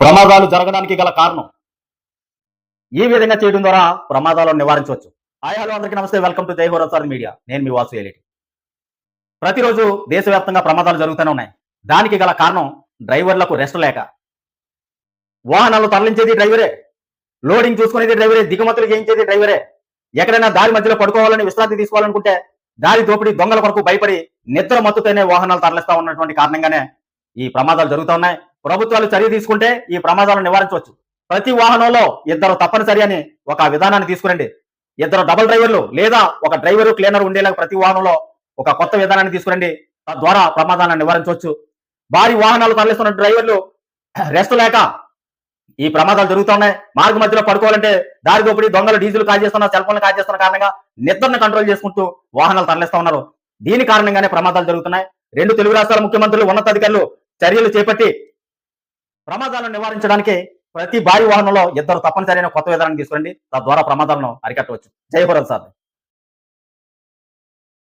ప్రమాదాలు జరగడానికి గల కారణం. ఈ విధంగా చేయడం ద్వారా ప్రమాదాలను నివారించవచ్చు. హాయ్ హలో అందరికీ నమస్తే. వెల్కమ్ టు జై హోరసార్ మీడియా. నేను మీ వాసు ఎలిటి. ప్రతిరోజు దేశవ్యాప్తంగా ప్రమాదాలు జరుగుతూనే ఉన్నాయి. దానికి గల కారణం డ్రైవర్లకు రెస్ట్ లేక. వాహనాలు తరలించేది డ్రైవరే. లోడింగ్ చూసుకునేది డ్రైవరే. దిగుమతులు చేయించేది డ్రైవరే. ఎక్కడైనా దారి మధ్యలో పడుకోవాలని విశ్రాంతి తీసుకోవాలనుకుంటే దారి దోపిడీ దొంగల కొరకు భయపడి నిద్ర మత్తుతోనే వాహనాలు తరలిస్తా ఉన్నటువంటి కారణంగానే ఈ ప్రమాదాలు జరుగుతూ ఉన్నాయి. ప్రభుత్వాలు చర్య తీసుకుంటే ఈ ప్రమాదాలను నివారించవచ్చు. ప్రతి వాహనంలో ఇద్దరు తప్పనిసరి అని ఒక విధానాన్ని తీసుకురండి. ఇద్దరు డబుల్ డ్రైవర్లు లేదా ఒక డ్రైవరు క్లీనర్ ఉండేలా ప్రతి వాహనంలో ఒక కొత్త విధానాన్ని తీసుకురండి. తద్వారా ప్రమాదాలను నివారించవచ్చు. భారీ వాహనాలు తరలిస్తున్న డ్రైవర్లు రెస్ట్ లేక ఈ ప్రమాదాలు జరుగుతున్నాయి. మార్గ మధ్యలో పడుకోవాలంటే దారి దోపిడీ దొంగలు డీజిల్ కాజేస్తున్న సెల్ ఫోన్లు కాజేస్తున్న కారణంగా నిద్రను కంట్రోల్ చేసుకుంటూ వాహనాలు తరలిస్తా ఉన్నారు. దీని కారణంగానే ప్రమాదాలు జరుగుతున్నాయి. రెండు తెలుగు రాష్ట్రాల ముఖ్యమంత్రులు ఉన్నతాధికారులు చర్యలు చేపట్టి ప్రమాదాలను నివారించడానికి ప్రతి భారీ వాహనంలో ఇద్దరు తప్పనిసరైన కొత్త విధానాన్ని తీసుకురండి. తద్వారా ప్రమాదాలను అరికట్టవచ్చు. జై సార్.